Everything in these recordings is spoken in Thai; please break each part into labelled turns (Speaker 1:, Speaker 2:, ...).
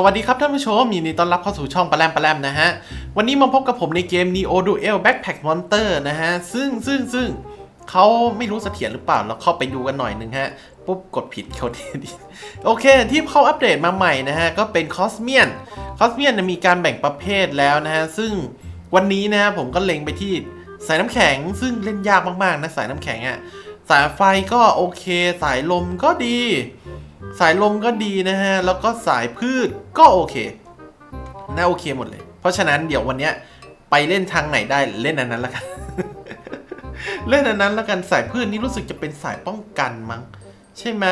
Speaker 1: สวัสดีครับท่านผู้ชมยินดีต้อนรับเข้าสู่ช่องปลาแรมปลาแรมนะฮะ วันนี้มาพบกับผมในเกม Neo Duel Backpack Monster นะฮะ ซึ่งซึ่งซึ่งเขาไม่รู้เสถียรหรือเปล่า เราเข้าไปดูกันหน่อยนึงฮะ ปุ๊บ กดผิดเขาทีดีโอเค ที่เขาอัปเดตมาใหม่นะฮะ ก็เป็นคอสเมียนคอสเมียนมีการแบ่งประเภทแล้วนะฮะ ซึ่งวันนี้นะฮะผมก็เล็งไปที่สายน้ำแข็ง ซึ่งเล่นยากมากๆนะสายน้ำแข็งอะ่ะสายไฟก็โอเค สายลมก็ดี สายลมก็ดีนะฮะ แล้วก็สายพืชก็โอเค น่าโอเคหมดเลย เพราะฉะนั้นเดี๋ยววันนี้ไปเล่นทางไหนได้เล่นอันนั้นละกัน เล่นอันนั้นละกันสายพืชนี่รู้สึกจะเป็นสายป้องกันมั้ง ใช่ไหม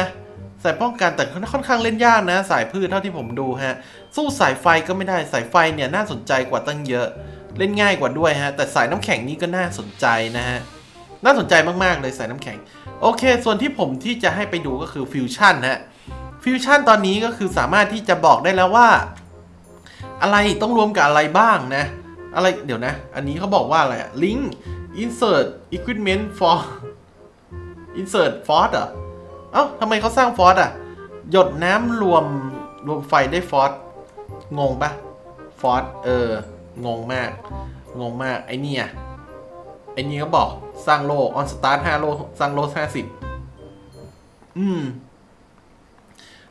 Speaker 1: สายป้องกันแต่ค่อนข้างเล่นยากนะ สายพืชเท่าที่ผมดูฮะ สู้สายไฟก็ไม่ได้สายไฟเนี่ยน่าสนใจกว่าตั้งเยอะ เล่นง่ายกว่าด้วยฮะ แต่สายน้ำแข็งนี่ก็น่าสนใจนะฮะน่าสนใจมากๆเลยสายน้ำแข็ง โอเค ส่วนที่ผมที่จะให้ไปดูก็คือฟิวชั่นฮะ ฟิวชั่นตอนนี้ก็คือสามารถที่จะบอกได้แล้วว่า อะไรต้องรวมกับอะไรบ้างนะ อะไรเดี๋ยวนะ อันนี้เขาบอกว่าอะไรอะ link insert equipment for insert force เหรอเอ้าทำไมเขาสร้างฟอสอะ หยดน้ำรวมรวมไฟได้ฟอสงงปะฟอสเออ งงมาก งงมาก ไอ้เนี่ยไอ้นี่ก็บอกสร้างโลออนสตาร์ทห้าโลสร้างโลห้าสิบอืม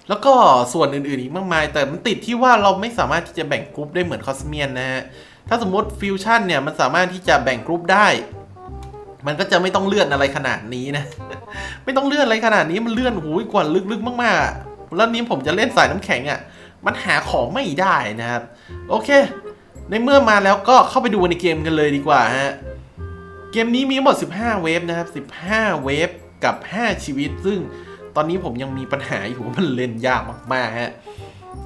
Speaker 1: แล้วก็ส่วนอื่นๆอีกมากมาย แต่มันติดที่ว่าเราไม่สามารถที่จะแบ่งกรุ๊ปได้เหมือนคอสเมียนนะฮะ ถ้าสมมติฟิวชั่นเนี่ยมันสามารถที่จะแบ่งกรุ๊ปได้ มันก็จะไม่ต้องเลื่อนอะไรขนาดนี้นะ ไม่ต้องเลื่อนอะไรขนาดนี้มันเลื่อนหูยกว่าลึกๆ มากๆ แล้วนี้ผมจะเล่นสายน้ำแข็งอะ่ะ มันหาของไม่ได้นะครับ โอเค ในเมื่อมาแล้วก็เข้าไปดูในเกมกันเลยดีกว่าฮะ เกมนี้มีหมด 15 เวฟนะครับ 15 เวฟกับ 5 ชีวิตซึ่ง ตอนนี้ผมยังมีปัญหาอยู่ว่ามันเล่นยากมากๆฮะ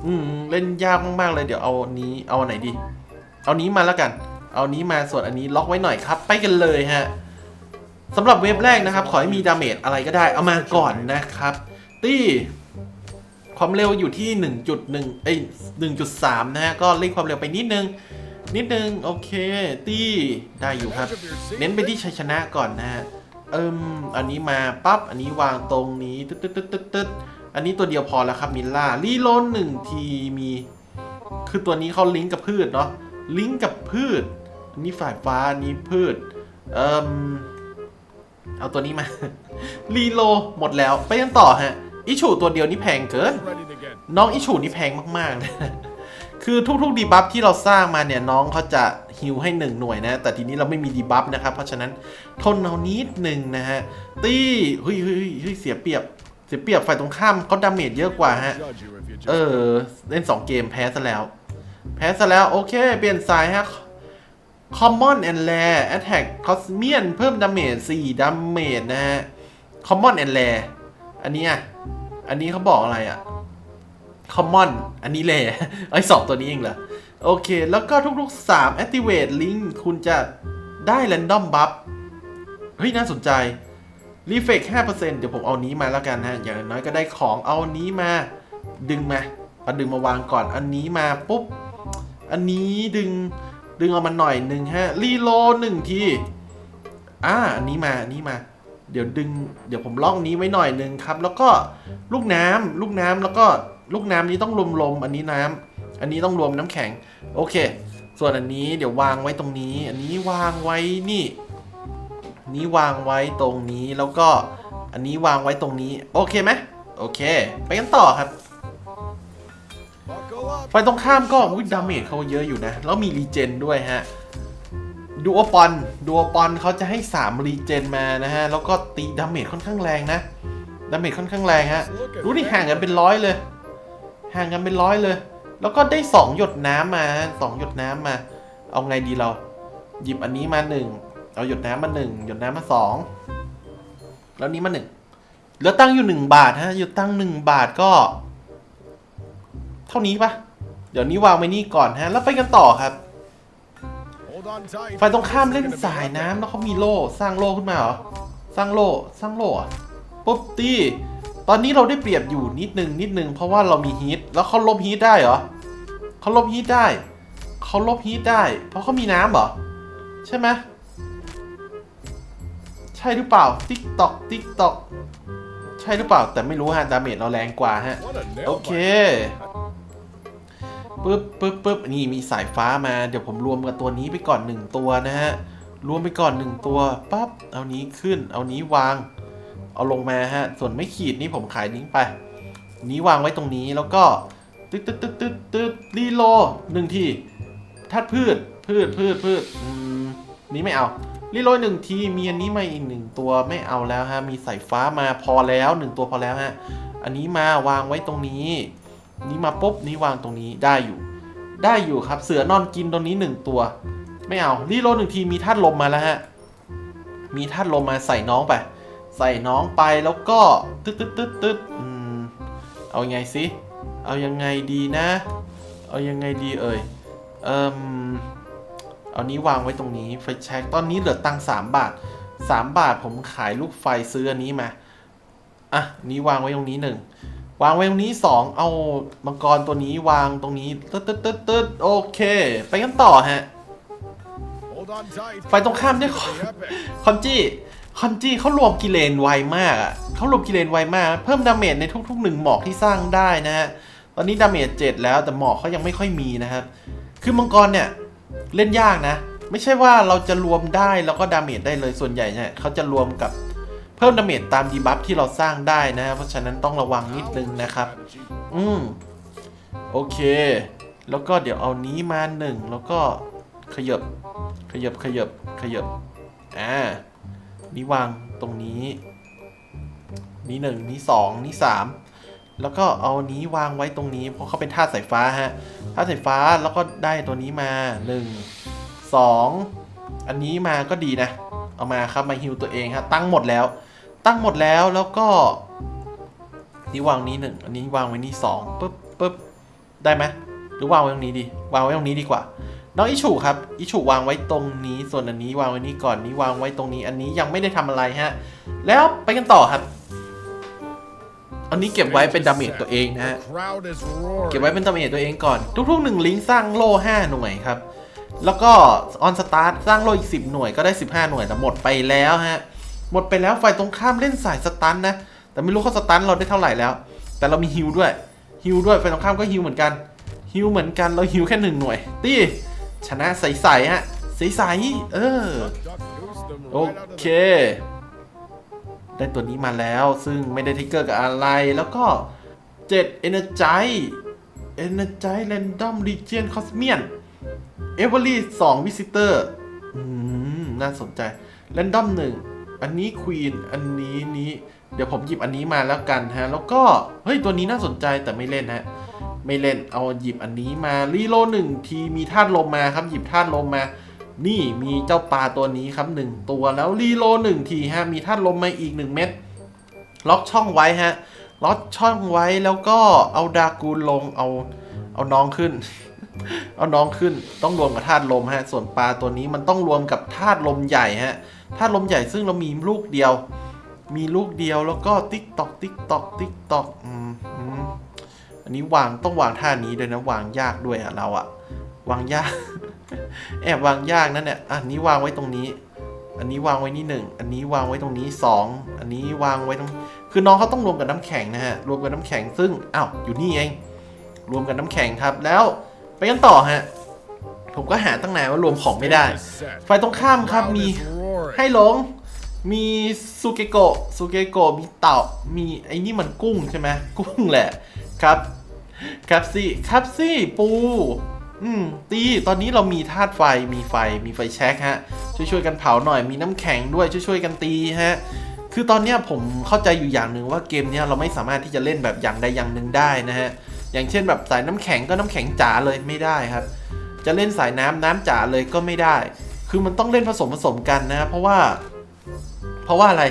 Speaker 1: อืมเล่นยากมากๆเลยเดี๋ยวเอานี้เอาไหนดี เอานี้มาแล้วกัน เอานี้มาส่วนอันนี้ล็อกไว้หน่อยครับ ไปกันเลยฮะสำหรับเวฟแรกนะครับ ขอให้มีดาเมจอะไรก็ได้เอามาก่อนนะครับ ตี้ความเร็วอยู่ที่ 1.1 เอ้ย 1.3 นะฮะ ก็เร่งความเร็วไปนิดนึง นิดนึง โอเค ตี้ ได้อยู่ครับ เน้นไปที่ชัยชนะก่อนนะฮะ เอิมอันนี้มาปั๊บ อันนี้วางตรงนี้ตึ๊ดตึ๊ดตึ๊ดตึ๊ดตึ๊ดอันนี้ตัวเดียวพอแล้วครับมิลล่ารีโลดหนึ่งทีมี คือตัวนี้เขาลิงก์กับพืชเนาะลิงก์กับพืช อันนี้ฝ่ายฟ้าอันนี้พืช เอิมเอาตัวนี้มา รีโลหมดแล้วไปกันต่อฮะ อิชูตัวเดียวนี่แพงเกิน น้องอิชูนี่แพงมากๆเลยคือทุกๆดีบัฟที่เราสร้างมาเนี่ยน้องเขาจะ ฮิวให้หนึ่งหน่วยนะ แต่ทีนี้เราไม่มีดีบัฟนะครับ เพราะฉะนั้นทนเอานิดหนึ่งนะฮะ ตี้เฮ้ยเฮ้ยเฮ้ยเสียเปรียบ เสียเปรียบฝ่ายตรงข้ามเขาดาเมจเยอะกว่าฮะ เออ เล่น 2 เกมแพ้ซะแล้ว แพ้ซะแล้ว โอเค เปลี่ยนสายฮะ Common and Rare Attack Cosmian เพิ่มดาเมจ4ดาเมจนะฮะ Common and Rare อันนี้อะ อันนี้เขาบอกอะไรอะ Common อันนี้ Rare ไอ้สองตัวนี้เองเหรอ โอเค แล้วก็ทุกๆ 3 Activate Link คุณจะได้ Random Buff เฮ้ย น่าสนใจรีเฟก5%เดี๋ยวผมเอานี้มาแล้วกันฮะ อย่างน้อยก็ได้ของเอานี้มา ดึงมาเอาดึงมาวางก่อน อันนี้มาปุ๊บ อันนี้ดึง ดึงเอามาหน่อยหนึ่งฮะ รีโลหนึ่งที อ่า อันนี้มา อันนี้มา เดี๋ยวดึง เดี๋ยวผมล็อกนี้ไว้หน่อยหนึ่งครับ แล้วก็ลูกน้ำลูกน้ำแล้วก็ลูกน้ำนี้ต้องรวมลมอันนี้น้ำ อันนี้ต้องรวมน้ำแข็ง โอเค ส่วนอันนี้เดี๋ยววางไว้ตรงนี้ อันนี้วางไว้นี่ นี้วางไว้ตรงนี้แล้วก็อันนี้วางไว้ตรงนี้ โอเคไหมโอเค ไปกันต่อครับไฟตรงข้ามก็วิดาเมจเขาเยอะอยู่นะ แล้วมีรีเจนด้วยฮะดูอปอนดูอปอนเขาจะให้3รีเจนมานะฮะ แล้วก็ตีดาเมจค่อนข้างแรงนะดาเมจค่อนข้างแรงฮะรู้นี่ห่างกันเป็นร้อยเลย ห่างกันเป็นร้อยเลย แล้วก็ได้2หยดน้ำมาสองหยดน้ำมา เอาไงดีเรา หยิบอันนี้มาหนึ่งเอาหยดน้ำมาหนึ่งหยดน้ำมาสองแล้วนี้มาหนึ่งเหลือตั้งอยู่หนึ่งบาทฮะหยดตั้งหนึ่งบาทก็ เท่านี้ปะเดี๋ยวนี้วางไว้นี่ก่อนฮะ แล้วไปกันต่อครับฝ่ายตรงข้ามเล่นสายน้ำแล้วเขามีโล่ สร้างโล่ขึ้นมาเหรอ สร้างโล่ สร้างโล่ะปุ๊บตี ตอนนี้เราได้เปรียบอยู่นิดนึงนิดนึงเพราะว่าเรามีฮีทแล้วเขาลบฮีทได้เหรอเขาลบฮีทได้เขาลบฮีทได้ เพราะเขามีน้ำเหรอ ใช่ไหมใช่หรือเปล่า ติ๊กตอกติ๊กตอกใช่หรือเปล่าแต่ไม่รู้ฮะดาเมจเราแรงกว่าฮะ โอเคปึ๊บปึ๊บปึ๊บนี่มีสายฟ้ามา เดี๋ยวผมรวมกับตัวนี้ไปก่อนหนึ่งตัวนะฮะ รวมไปก่อนหนึ่งตัวปั๊บเอานี้ขึ้น เอานี้วาง เอาลงมาฮะ ส่วนไม่ขีดนี่ผมขายนิ้งไป นี้วางไว้ตรงนี้แล้วก็ตึ๊ดตึ๊ดตึ๊ดตึ๊ดตึ๊ดรีโลหนึ่งทีทัดพืชพืชพืชพืชอืมนี้ไม่เอารีโลหนึ่งทีมีอันนี้มาอีกหนึ่งตัวไม่เอาแล้วฮะ มีสายฟ้ามาพอแล้วหนึ่งตัวพอแล้วฮะ อันนี้มาวางไว้ตรงนี้ นี้มาปุ๊บนี้วางตรงนี้ได้อยู่ ได้อยู่ครับเสือนอนกินตรงนี้หนึ่งตัว ไม่เอารีโลหนึ่งทีมีธาตุลมมาแล้วฮะ มีธาตุลมมาใส่น้องไป ใส่น้องไปแล้วก็ตึ๊ดตึ๊ดตึ๊ดตึ๊ดอืมเอายังไงสิ เอายังไงดีนะ เอายังไงดีเอ่ย เอ่มเอานี้วางไว้ตรงนี้ไฟแช็กตอนนี้เหลือตังสามบาทสามบาทผมขายลูกไฟซื้ออันนี้มา อะ นี้วางไว้ตรงนี้หนึ่งวางไว้ตรงนี้สองเอามังกรตัวนี้วางตรงนี้ตึ๊ดตึ๊ดตึ๊ดตึ๊ดโอเค ไปกันต่อฮะไฟตรงข้ามด้วยคอนจี้ คอนจี้เขารวมกิเลนไวมากอะเขารวมกิเลนไวมาก เพิ่มดาเมจในทุกๆหนึ่งหมอกที่สร้างได้นะฮะ ตอนนี้ดาเมจเจ็ดแล้วแต่หมอกเขายังไม่ค่อยมีนะครับ คือมังกรเนี่ยเล่นยากนะ ไม่ใช่ว่าเราจะรวมได้แล้วก็ดาเมจได้เลยส่วนใหญ่เนี่ยเขาจะรวมกับเพิ่มดาเมจตามดีบัฟที่เราสร้างได้นะ เพราะฉะนั้นต้องระวังนิดนึงนะครับ อืมโอเค แล้วก็เดี๋ยวเอานี้มาหนึ่งแล้วก็ขยบขยบขยบขยบอ่า นี่วางตรงนี้ นี่หนึ่งนี่สองนี่สามแล้วก็เอานี้วางไว้ตรงนี้ เพราะเขาเป็นธาตุสายฟ้าฮะธาตุสายฟ้าแล้วก็ได้ตัวนี้มาหนึ่งสองอันนี้มาก็ดีนะ เอามาครับมาฮิวตัวเองฮะตั้งหมดแล้ว ตั้งหมดแล้วแล้วก็ นี่วางนี้หนึ่งอันนี้วางไว้นี่สองปึ๊บปึ๊บได้ไหมหรือวางไว้ตรงนี้ดีวางไว้ตรงนี้ดีกว่า น้องอิชูครับอิชูวางไว้ตรงนี้ ส่วนอันนี้วางไว้นี่ก่อนนี้วางไว้ตรงนี้ อันนี้ยังไม่ได้ทำอะไรฮะ แล้วไปกันต่อครับ อันนี้เก็บไว้เป็นดาเมจตัวเองนะฮะเก็บไว้เป็นดาเมจตัวเองก่อนทุกๆหนึ่งลิงก์สร้างโล่5หน่วยครับ แล้วก็ออนสตาร์ทสร้างโล่อีก10หน่วยก็ได้15หน่วยแต่หมดไปแล้วฮะหมดไปแล้วฝ่ายตรงข้ามเล่นสายสตันนะแต่ไม่รู้เขาสตันเราได้เท่าไหร่แล้ว แต่เรามีฮิลด้วยฮิลด้วยฝ่ายตรงข้ามก็ฮิลเหมือนกันฮิลเหมือนกันเราฮิลแค่หนึ่งหน่วยตี ชนะใสๆฮะใสๆเออ โอเค ได้ตัวนี้มาแล้วซึ่งไม่ได้ทิกเกอร์กับอะไรแล้วก็7 Energy Energy Random Region Cosmian Every 2 Visitor อืมน่าสนใจ Random 1อันนี้ Queen อันนี้นี้ เดี๋ยวผมหยิบอันนี้มาแล้วกันฮะ แล้วก็ เฮ้ย ตัวนี้น่าสนใจแต่ไม่เล่นฮะ ไม่เล่นเอาหยิบอันนี้มารีโลหนึ่งทีมีธาตุลมมาครับหยิบธาตุลมมา นี่มีเจ้าปลาตัวนี้ครับหนึ่งตัวแล้วรีโลหนึ่งทีฮะมีธาตุลมมาอีกหนึ่งเม็ดล็อกช่องไว้ฮะล็อกช่องไว้แล้วก็เอาดากูลลงเอาเอาน้องขึ้น เอาน้องขึ้นต้องรวมกับธาตุลมฮะส่วนปลาตัวนี้มันต้องรวมกับธาตุลมใหญ่ฮะธาตุลมใหญ่ซึ่งเรามีลูกเดียว มีลูกเดียวแล้วก็ติ๊กตอกติ๊กตอกติ๊กตอกอืม อันนี้วางต้องวางท่านี้ด้วยนะวางยากด้วยอะเราอะวางยาก แอบวางยากนั่นเนี่ยอันนี้วางไว้ตรงนี้ อันนี้วางไว้นี่หนึ่งอันนี้วางไว้ตรงนี้สองอันนี้วางไว้ตรงคือน้องเขาต้องรวมกับน้ำแข็งนะฮะรวมกับน้ำแข็งซึ่งอ้าวอยู่นี่เอง รวมกับน้ำแข็งครับแล้วไปกันต่อฮะผมก็หาตั้งนานว่ารวมของไม่ได้
Speaker 2: Stage is set.
Speaker 1: ฝ่ายตรงข้ามครับมีให้หลงมีซูเกโกะซูเกโกะมีเต่ามีไอ้นี่มันกุ้งใช่ไหมกุ้งแหละครับ ครับซี่ครับซี่ปู อืม ตี ตอนนี้เรามีธาตุไฟ มีไฟ มีไฟแช็กฮะ ช่วยๆกันเผาหน่อย มีน้ำแข็งด้วย ช่วยๆกันตีฮะ คือตอนนี้ผมเข้าใจอยู่อย่างหนึ่งว่าเกมนี้เราไม่สามารถที่จะเล่นแบบอย่างใดอย่างหนึ่งได้นะฮะ อย่างเช่นแบบสายน้ำแข็งก็น้ำแข็งจ๋าเลยไม่ได้ครับ จะเล่นสายน้ำน้ำจ๋าเลยก็ไม่ได้ คือมันต้องเล่นผสมผสมกันนะ เพราะว่า เพราะว่าอะไร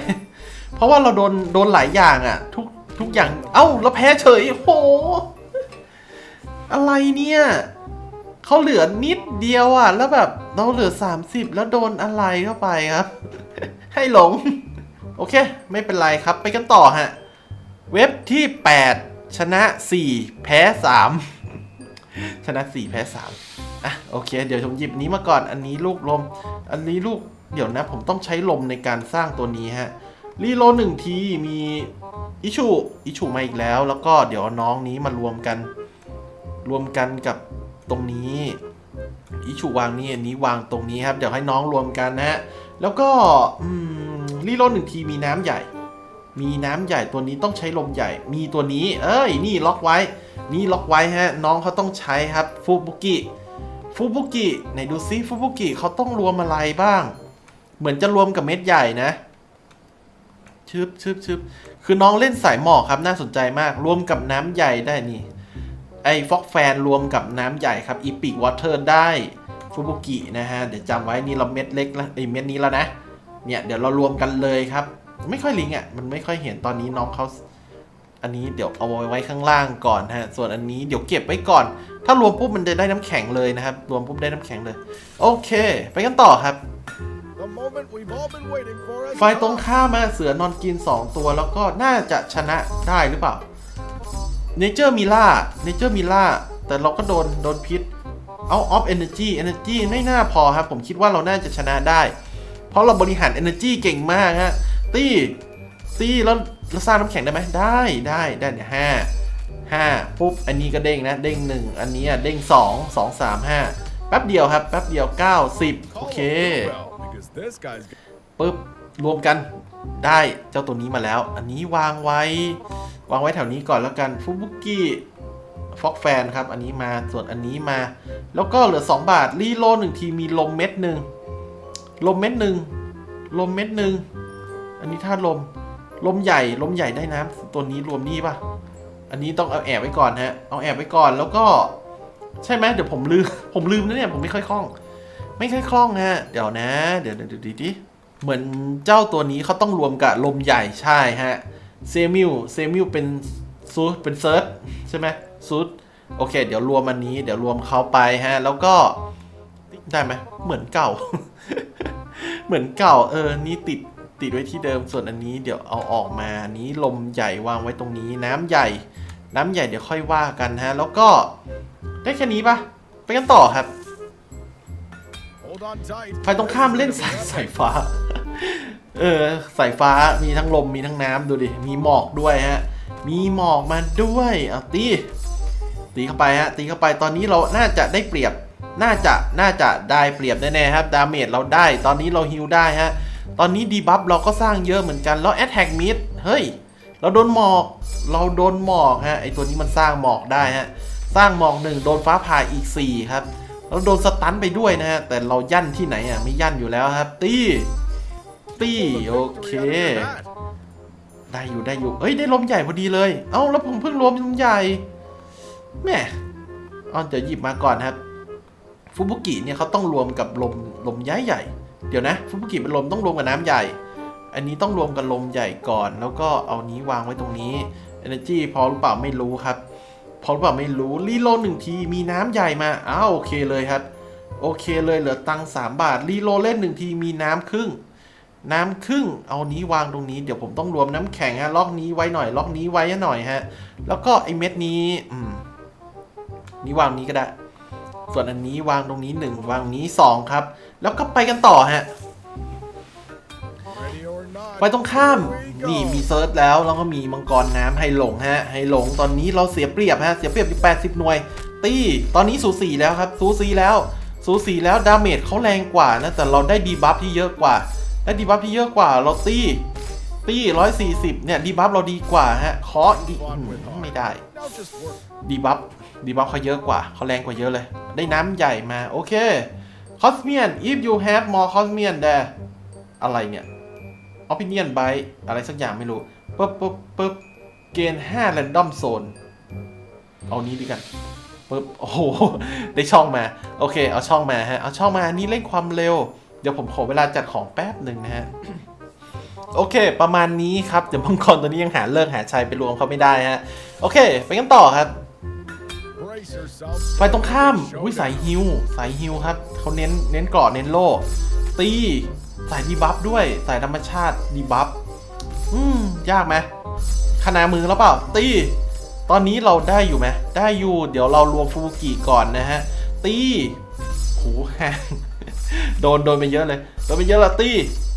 Speaker 1: เพราะว่าเราโดน โดนหลายอย่างอะทุก ทุกอย่าง เอ้า เราแพ้เฉยโอ้โห อะไรเนี่ยเขาเหลือนิดเดียวอะแล้วแบบเราเหลือ 30 แล้วโดนอะไรเข้าไปครับ ให้หลง โอเค ไม่เป็นไรครับ ไปกันต่อฮะ เว็บที่ 8 ชนะ 4 แพ้ 3 ชนะ 4 แพ้ 3 อะ โอเค เดี๋ยวผมหยิบนี้มาก่อน อันนี้ลูกลม อันนี้ลูก เดี๋ยวนะ ผมต้องใช้ลมในการสร้างตัวนี้ฮะ รีโลหนึ่งทีมีอิชูอิชูมาอีกแล้ว แล้วก็เดี๋ยวน้องนี้มารวมกัน รวมกันกับตรงนี้อิชูวางนี่อันนี้วางตรงนี้ครับ เดี๋ยวให้น้องรวมกันนะฮะ แล้วก็รีโหลดหนึ่งทีมีน้ำใหญ่ มีน้ำใหญ่ตัวนี้ต้องใช้ลมใหญ่ มีตัวนี้ เอ้ย นี่ล็อกไว้ นี่ล็อกไว้ฮะ น้องเขาต้องใช้ครับฟูบุกิฟูบุกิไหนดูซิฟูบุกิเขาต้องรวมอะไรบ้าง เหมือนจะรวมกับเม็ดใหญ่นะชึบชึบชึบคือน้องเล่นสายหมอกครับน่าสนใจมาก รวมกับน้ำใหญ่ได้นี่ ไอ้ฟอกแฟนรวมกับน้ำใหญ่ครับอีพิกวอเตอร์ได้ฟูบุกินะฮะ เดี๋ยวจำไว้นี่เราเม็ดเล็กแล้วไอ้เม็ดนี้แล้วนะ เนี่ยเดี๋ยวเรารวมกันเลยครับ ไม่ค่อยลิงก์อะ มันไม่ค่อยเห็นตอนนี้น้องเขาอันนี้เดี๋ยวเอาไว้ข้างล่างก่อนฮะ ส่วนอันนี้เดี๋ยวเก็บไว้ก่อน ถ้ารวมปุ๊บมันจะได้น้ำแข็งเลยนะครับ รวมปุ๊บได้น้ำแข็งเลย โอเค ไปกันต่อครับ
Speaker 2: The moment we've all been waiting for has
Speaker 1: ไฟตรง
Speaker 2: come.
Speaker 1: ข้ามมาเสือนอนกิน 2 ตัวแล้วก็น่าจะชนะได้หรือเปล่า เนเจอร์มิล่าเนเจอร์มิล่าแต่เราก็โดนโดนพิษเอาออฟเอเนจีเอเนจีไม่น่าพอครับ ผมคิดว่าเราน่าจะชนะได้ เพราะเราบริหาร Energy เก่งมากฮะตีตีแล้วแล้วสร้างน้ำแข็งได้ไหมได้ได้ได้เนี่ยห้าห้าปุ๊บอันนี้ก็เด้งนะ เด้งหนึ่งอันนี้อะเด้งสองสองสามห้าแป๊บเดียวครับ แป๊บเดียวเก้าสิบโอเคปุ๊บรวมกันได้เจ้าตัวนี้มาแล้ว อันนี้วางไว้ วางไว้แถวนี้ก่อนแล้วกันฟุบุกิฟอกแฟนครับ อันนี้มาส่วนอันนี้มา แล้วก็เหลือ 2 บาท รีโลหนึ่งทีมีลมเม็ดหนึ่งลมเม็ดหนึ่งลมเม็ดหนึ่งอันนี้ถ้าลมลมใหญ่ลมใหญ่ได้น้ำตัวนี้รวมนี่ปะอันนี้ต้องเอาแอบไว้ก่อนฮะ เอาแอบไว้ก่อนแล้วก็ ใช่ไหมเดี๋ยวผมลืม ผมลืมนะเนี่ยผมไม่ค่อยคล่อง ไม่ค่อยคล่องฮะ เดี๋ยวนะ เดี๋ยวเดี๋ยวดีดิเหมือนเจ้าตัวนี้เขาต้องรวมกับลมใหญ่ใช่ฮะ เซมิลเซมิลเป็นซูดเป็นเซิร์ชใช่ไหมซูดโอเค เดี๋ยวรวมอันนี้ เดี๋ยวรวมเขาไปฮะ แล้วก็ได้ไหมเหมือนเก่า เหมือนเก่า เออ นี่ติดติดไว้ที่เดิมส่วนอันนี้เดี๋ยวเอาออกมาอันนี้ลมใหญ่วางไว้ตรงนี้ น้ำใหญ่ น้ำใหญ่เดี๋ยวค่อยว่ากันฮะ แล้วก็ได้แค่นี้ปะไปกันต่อครับ
Speaker 2: hold on tight.
Speaker 1: ไฟตรงข้ามเล่นสายสายฟ้า เออสายฟ้ามีทั้งลมมีทั้งน้ำดูดิ มีหมอกด้วยฮะ มีหมอกมาด้วยเอาตี ตีเข้าไปฮะ ตีเข้าไปตอนนี้เราน่าจะได้เปรียบ น่าจะ น่าจะได้เปรียบแน่ๆครับ ดาเมจเราได้ ตอนนี้เราฮิลได้ฮะ ตอนนี้ดีบัฟเราก็สร้างเยอะเหมือนกัน แล้วแอตแทกมิด เฮ้ย เราโดนหมอก เราโดนหมอกฮะ ไอตัวนี้มันสร้างหมอกได้ฮะ สร้างหมอกหนึ่งโดนฟ้าผ่าอีกสี่ครับเราโดนสตันไปด้วยนะฮะ แต่เรายั่นที่ไหนอะ ไม่ยั่นอยู่แล้วครับ ตี ตี
Speaker 2: Pull
Speaker 1: โอ
Speaker 2: the
Speaker 1: เค
Speaker 2: victory out of your hat.
Speaker 1: ได้อยู่ได้อยู่ เอ้ยได้ลมใหญ่พอดีเลย เอ้าแล้วผมเพิ่งรวมลมใหญ่แหม่เอาเดี๋ยวหยิบมาก่อนครับ ฟุบุกิเนี่ยเขาต้องรวมกับลมลมย้ายใหญ่ เดี๋ยวนะ ฟุบุกิเป็นลมต้องรวมกับน้ำใหญ่ อันนี้ต้องรวมกับลมใหญ่ก่อน แล้วก็เอานี้วางไว้ตรงนี้ Energy พอหรือเปล่าไม่รู้ครับ พอหรือเปล่าไม่รู้รีโหลดหนึ่งทีมีน้ำใหญ่มาอ้าวโอเคเลยครับ โอเคเลยเหลือตังค์สามบาทรีโหลดเล่นหนึ่งทีมีน้ำครึ่ง น้ำครึ่งเอานี้วางตรงนี้ เดี๋ยวผมต้องรวมน้ำแข็งฮะล็อกนี้ไว้หน่อยล็อกนี้ไว้หน่อยฮะ แล้วก็ไอเม็ดนี้อืมนี่วางนี้ก็ได้ ส่วนอันนี้วางตรงนี้หนึ่งวางนี้สองครับ แล้วก็ไปกันต่อฮะ
Speaker 2: Ready or not.
Speaker 1: ไปตรงข้าม
Speaker 2: Here we go.
Speaker 1: นี่มีเซิร์ชแล้วแล้วก็มีมังกรน้ำไฮหลงฮะไฮหลงตอนนี้เราเสียเปรียบฮะเสียเปรียบอยู่ 80 หน่วย ตีตอนนี้สูสีแล้วครับ สูสีแล้ว สูสีแล้วดาเมจเขาแรงกว่านะแต่เราได้ดีบัฟที่เยอะกว่า ได้ดีบัฟที่เยอะกว่าเราตีตี140เนี่ยดีบัฟเราดีกว่าฮะเคาะอีกไม่ได้ดีบัฟดีบัฟเขาเยอะกว่าเขาแรงกว่าเยอะเลย ได้น้ำใหญ่มา โอเคคอสเมียน if you have more cosmian there อะไรเนี่ย opinion by อะไรสักอย่างไม่รู้ปึ๊บปึ๊บปึ๊บเกณฑ์5 random zone เอานี้ดีกันปึ๊บโอ้โห ได้ช่องมา โอเค เอาช่องมาฮะ เอาช่องมาอันนี้เร่งความเร็ว เดี๋ยวผมขอเวลาจัดของแป๊บหนึ่งนะฮะโอเค ประมาณนี้ครับเดี๋ยวมังกรตัวนี้ยังหาเลิกหาชัยไปรวมเขาไม่ได้ฮะ โอเค ไปกันต่อครับไฟตรงข้ามอุ้ยสายฮิวสายฮิวครับเขาเน้นเน้นกราะเน้นโล่ตีสายดีบัฟด้วย สายธรรมชาติดีบัฟอืมยากไหมขนามือแล้วเปล่า ตี ตอนนี้เราได้อยู่ไหมได้อยู่ เดี๋ยวเรารวมฟูกิก่อนนะฮะ ตีโหแฮง โดนโดนไปเยอะเลยโดนไปเยอะละตี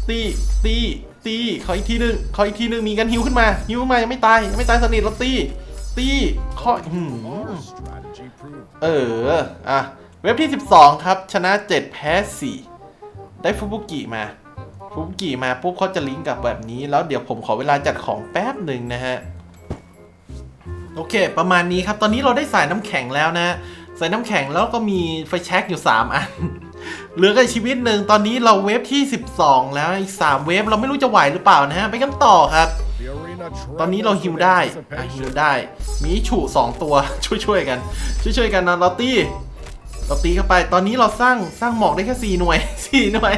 Speaker 1: ตีตีตีขออีกทีหนึงขออีกทีหนึงมีกันฮิวขึ้นมาฮิวขึ้นมายังไม่ตายยังไม่ตายสนิทแล้วตีตีขออืมเอออะเว็บที่ 12 ครับ ชนะ 7 แพ้ 4 ได้ฟุบุกิมาฟุบุกิมาปุ๊บเขาจะลิงก์กับแบบนี้แล้วเดี๋ยวผมขอเวลาจัดของแป๊บหนึ่งนะฮะโอเค ประมาณนี้ครับ ตอนนี้เราได้สายน้ำแข็งแล้วนะ สายน้ำแข็งแล้วก็มีไฟแช็กอยู่ 3 อัน เหลือกันชีวิตหนึ่งตอนนี้เราเวฟที่ 12 แล้วอีก 3 เวฟเราไม่รู้จะไหวหรือเปล่านะฮะไปกันต่อครับ ตอนนี้เราฮิวได้ฮิวได้ มีอิชูสองตัวช่วยๆกัน ช่วยๆกันนะเราตีเราตีเข้าไป ตอนนี้เราสร้างสร้างหมอกได้แค่สี่หน่วยสี่หน่วย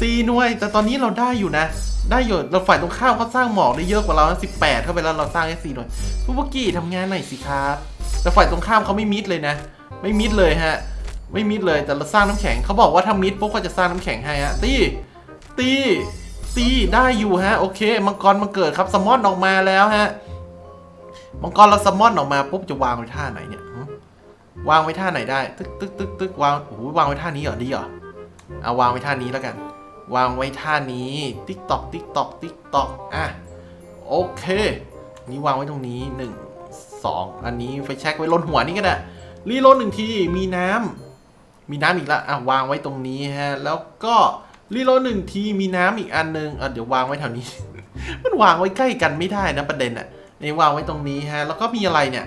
Speaker 1: สี่หน่วย แต่ตอนนี้เราได้อยู่นะ ได้อยู่ เราฝ่ายตรงข้ามเขาสร้างหมอกได้เยอะกว่าเราสิบแปดเข้าไปแล้วเราสร้างแค่สี่หน่วยฟุบุกิทำงานหน่อยสิครับ แต่ฝ่ายตรงข้ามเขาไม่มิดเลยนะ ไม่มิดเลยฮะ ไม่มิดเลยแต่เราสร้างน้ำแข็งเขาบอกว่าถ้ามิดปุ๊บก็จะสร้างน้ำแข็งให้ฮะตีตีตีได้อยู่ฮะ โอเค มังกรมันเกิดครับสมอนออกมาแล้วฮะมังกรเราสมอนออกมาปุ๊บจะวางไว้ท่าไหนเนี่ยวางไว้ท่าไหนได้ ตึกตึกตึกตึกวางโอ้โหวางไว้ท่านี้เหรอดีเหรอเอาวางไว้ท่านี้แล้วกัน วางไว้ท่านี้ติ๊กตอกติ๊กตอกติ๊กตอกอะโอเค นี่วางไว้ตรงนี้หนึ่งสองอันนี้ไฟแช็กไว้ลนหัวนี่ก็ได้รีโหลดหนึ่งทีมีน้ำ มีน้ำอีกแล้วอะวางไว้ตรงนี้ฮะ แล้วก็รีโลหนึ่งทีมีน้ำอีกอันหนึงอะเดี๋ยววางไว้แถวนี้ มันวางไว้ใกล้กันไม่ได้นะประเด็นอะนี่วางไว้ตรงนี้ฮะ แล้วก็มีอะไรเนี่ย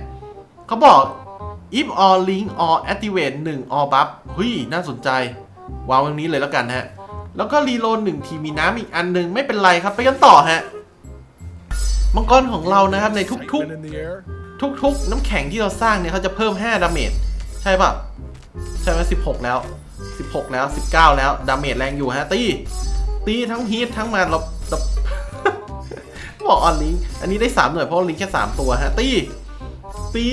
Speaker 1: เขาบอก if all link or activate 1 all buff เฮ้ยน่าสนใจ วางว้ตรงนี้เลยแล้วกันฮะ แล้วก็รีโลหนึ่งทีมีน้ำอีกอันหนึงไม่เป็นไรครับไปกันต่อฮะมังกรของเรานะครับในทุกๆ ทุกๆ น้ำแข็งที่เราสร้างเนี่ยเขาจะเพิ่ม 5 ดาเมจใช่ปะ ช่ไหม16แล้ว 16 แล้ว 19 แล้วดาเมจแรงอยู่ฮะตีตีทั้งฮีททั้งมาเราเราบอกออนลิงอันนี้ได้ 3 หน่วยเพราะลิงแค่ 3 ตัวฮะตีตี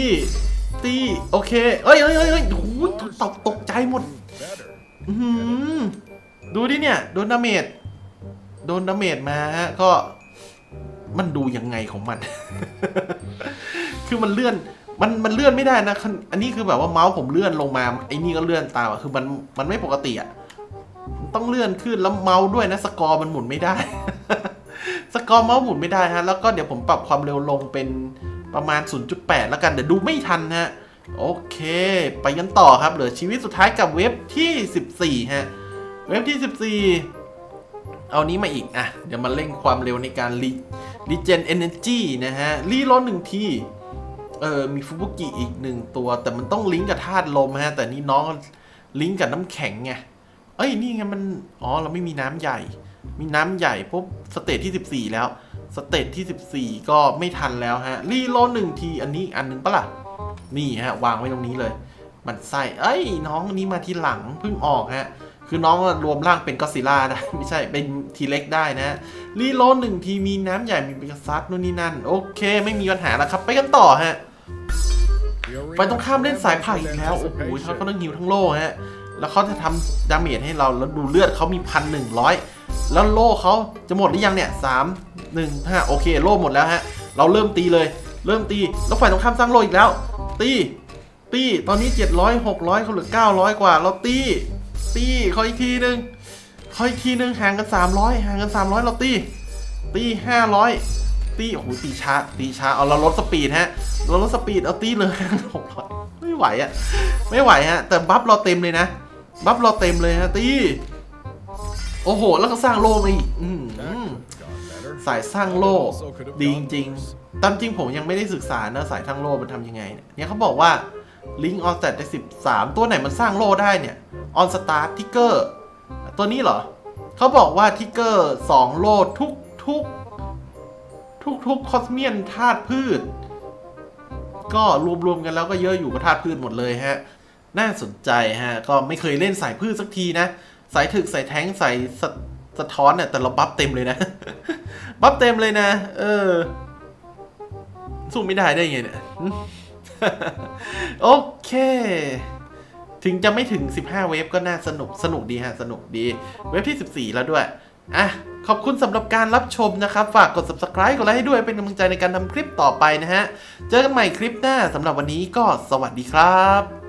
Speaker 1: ตีโอเคเอ้ยเอ้ยเอ้ยเอ้ยโอ้โหตกตกใจหมดหือดูดิเนี่ย โดนดาเมจโดนดาเมจมาฮะก็มันดูยังไงของมัน คือมันเลื่อน มันมันเลื่อนไม่ได้นะคันอันนี้คือแบบว่าเมาส์ผมเลื่อนลงมาไอ้นี่ก็เลื่อนตามอะคือมันมันไม่ปกติอะต้องเลื่อนขึ้นแล้วเมาส์ด้วยนะสกอร์มันหมุนไม่ได้ สกอร์เมาส์หมุนไม่ได้ฮะแล้วก็เดี๋ยวผมปรับความเร็วลงเป็นประมาณ 0.8 แล้วกันเดี๋ยวดูไม่ทันฮะโอเค ไปกันต่อครับเหลือชีวิตสุดท้ายกับเว็บที่ 14 ฮะ เว็บที่ 14 เอานี้มาอีก อะ เดี๋ยวมาเร่งความเร็วในการรีรีเจนเอเนจีนะฮะ รีโหลดหนึ่งที เออมีฟุบุกิอีกหนึ่งตัว แต่มันต้องลิงก์กับธาตุลมฮะ แต่นี่น้องลิงก์กับน้ำแข็งไงเอ้ยนี่ไงมันอ๋อเราไม่มีน้ำใหญ่ มีน้ำใหญ่ปุ๊บสเตจที่ 14 แล้วสเตจที่ 14 ก็ไม่ทันแล้วฮะรีโลหนึ่งทีอันนี้อันหนึ่งปะล่ะนี่ฮะ วางไว้ตรงนี้เลย มันไส้เอ้ย น้องนี้มาทีหลังเพิ่งออกฮะ คือน้องรวมร่างเป็นก็ซิล่าได้ ไม่ใช่เป็นทีเล็กได้นะรีโลหนึ่งทีมีน้ำใหญ่มีเบกซัสนู่นนี่นั่น โอเค ไม่มีปัญหาแล้วครับ ไปกันต่อฮะ ไฟตรงข้ามเล่นสายผ่าอีกแล้ว โอ้โหเขาก็ต้องฮิวทั้งโล่ฮะ แล้วเขาจะทำดาเมจให้เรา แล้วดูเลือดเขามีพันหนึ่งร้อยแล้วโล่เขาจะหมดหรือยังเนี่ยสามหนึ่งห้าโอเค โล่หมดแล้วฮะ เราเริ่มตีเลย เริ่มตี แล้วฝ่ายตรงข้ามสร้างโล่อีกแล้ว ตี ตี ตอนนี้700 600เขาเหลือ900กว่า เราตี ตีเขออีกทีหนึ่งเขออีกทีหนึ่งห่างกัน300ห่างกัน300เราตี ตี500 ตีโอ้โหตีช้าตีช้าเอาเราลดสปีดฮะเราลดสปีดเอาตีเลย600ไม่ไหวอะไม่ไหวฮะแต่บัฟเราเต็มเลยนะบัฟเราเต็มเลยฮะตีโอ้โห แล้วก็สร้างโล่มาอีกอืมสายสร้างโล่ดีจริงๆตามจริงผมยังไม่ได้ศึกษานะสายสร้างโล่มันทำยังไงเนี่ยเนี่ยเขาบอกว่าลิงออนส t ตได้ 13 ตัวไหนมันสร้างโล่ได้เนี่ยออนสตาร์ทิกเกอร์ตัวนี้เหรอเขาบอกว่าทิกเกอร์2โล่ทุกทุก ทุกทุกคอสเมียนธาตุพืช ก็รวมๆกันแล้วก็เยอะอยู่กับธาตุพืชหมดเลยฮะ น่าสนใจฮะ ก็ไม่เคยเล่นสายพืชสักทีนะ สายถึกสายแท้งสายสะสะท้อนเนี่ยแต่เราบัฟเต็มเลยนะ บัฟเต็มเลยนะ เออ สู้ไม่ได้ได้ไงเนี่ย โอเคถึงจะไม่ถึง 15 เวฟก็น่าสนุก สนุกดีฮะ สนุกดี เวฟที่ 14 แล้วด้วย อะขอบคุณสำหรับการรับชมนะครับ ฝากกด subscribe กดไลค์ให้ด้วยเป็นกำลังใจในการทำคลิปต่อไปนะฮะ เจอกันใหม่คลิปหน้าสำหรับวันนี้ก็สวัสดีครับ